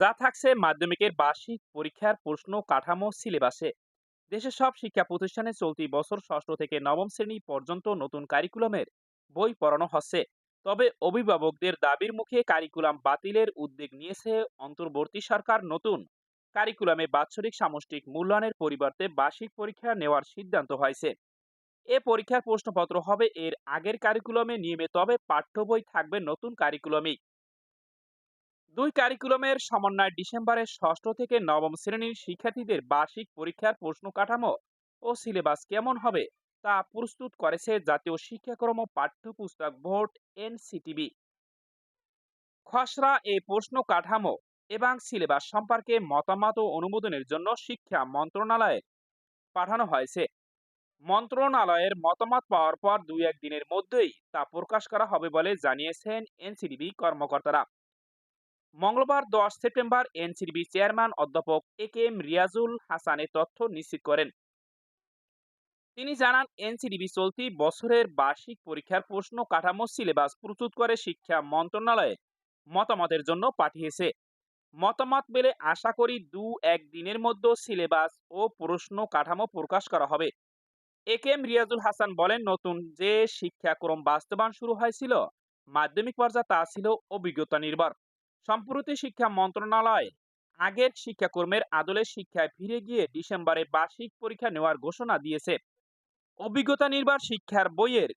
যা থাকছে মাধ্যমিকের বার্ষিক পরীক্ষার প্রশ্ন কাঠামো সিলেবাসে। দেশের সব শিক্ষা প্রতিষ্ঠানে চলতি বছর ষষ্ঠ থেকে নবম শ্রেণি পর্যন্ত নতুন কারিকুলামের বই পড়ানো হচ্ছে। তবে অভিভাবকদের দাবির মুখে কারিকুলাম বাতিলের উদ্যোগ নিয়েছে অন্তর্বর্তী সরকার নতুন। কারিকুলামে বাৎসরিক সামষ্টিক মূল্যায়নের পরিবর্তে বার্ষিক পরীক্ষা নেওয়ার সিদ্ধান্ত হয়েছে। এ পরীক্ষার প্রশ্নপত্র হবে এর আগের কারিকুলামে নিয়মিত তবে পাঠ্য বই থাকবে নতুন কারিকুলামেই। দুই কারিকুলামের সমন্বয়ে ডিসেম্বরে ষষ্ঠ থেকে নবম শ্রেণির শিক্ষার্থীদের বার্ষিক পরীক্ষার প্রশ্ন কাঠামো ও সিলেবাস কেমন হবে তা প্রস্তুত করেছে জাতীয় শিক্ষাক্রম পাঠ্যপুস্তক বোর্ড এনসিটিবি। খসড়া এই প্রশ্ন কাঠামো এবং সিলেবাস সম্পর্কে মতামত ও অনুমোদনের জন্য শিক্ষা মন্ত্রণালয়ে পাঠানো হয়েছে। মন্ত্রণালয়ের মতামত পাওয়ার পর দুই এক দিনের মধ্যেই তা প্রকাশ করা হবে বলে জানিয়েছেন এনসিডিবি কর্মকর্তারা। মঙ্গলবার দশ সেপ্টেম্বর এনসিডিবি চেয়ারম্যান অধ্যাপক A K M Riazul Hasan এ তথ্য নিশ্চিত করেন। তিনি জানান এনসিডিবি চলতি বছরের বার্ষিক পরীক্ষার প্রশ্ন কাঠামো সিলেবাস প্রস্তুত করে শিক্ষা মন্ত্রণালয়ে মতামতের জন্য পাঠিয়েছে। মতামত পেলে আশা করি দু এক দিনের মধ্যে সিলেবাস ও প্রশ্ন কাঠামো প্রকাশ করা হবে। A K M Riazul Hasan বলেন, নতুন যে শিক্ষাক্রম বাস্তবায়ন শুরু হয়েছিল, মাধ্যমিক পর্যায়ে তা ছিল অভিজ্ঞতা নির্ভর। সম্প্রতি শিক্ষা মন্ত্রণালয় আগের শিক্ষাকর্মের আদলে শিক্ষায় ফিরে গিয়ে ডিসেম্বরে বার্ষিক পরীক্ষা নেওয়ার ঘোষণা দিয়েছে। অভিজ্ঞতা নির্ভর শিক্ষার বইয়ের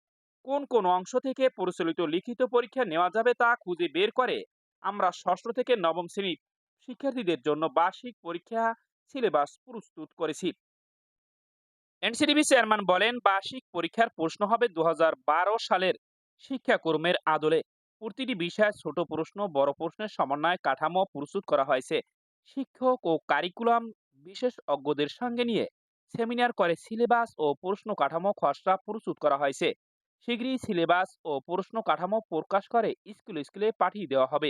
কোন কোন অংশ থেকে পরিচালিত লিখিত পরীক্ষা নেওয়া যাবে তা খুঁজে বের করে আমরা ষষ্ঠ থেকে নবম শ্রেণির শিক্ষার্থীদের জন্য বার্ষিক পরীক্ষা সিলেবাস প্রস্তুত করেছি। এনসিডিবি চেয়ারম্যান বলেন, বার্ষিক পরীক্ষার প্রশ্ন হবে দু হাজার বারো সালের শিক্ষাকর্মের আদলে। প্রতিটি বিষয়ে ছোট প্রশ্ন, বড় প্রশ্নের সমন্বয় কাঠামো প্রস্তুত করা হয়েছে। শিক্ষক ও কারিকুলাম বিশেষ অজ্ঞদের সঙ্গে নিয়ে সেমিনার করে সিলেবাস ও প্রশ্ন কাঠামো খসড়া প্রস্তুত করা হয়েছে। শীঘ্রই সিলেবাস ও প্রশ্ন কাঠামো প্রকাশ করে স্কুলে স্কুলে পাঠিয়ে দেওয়া হবে।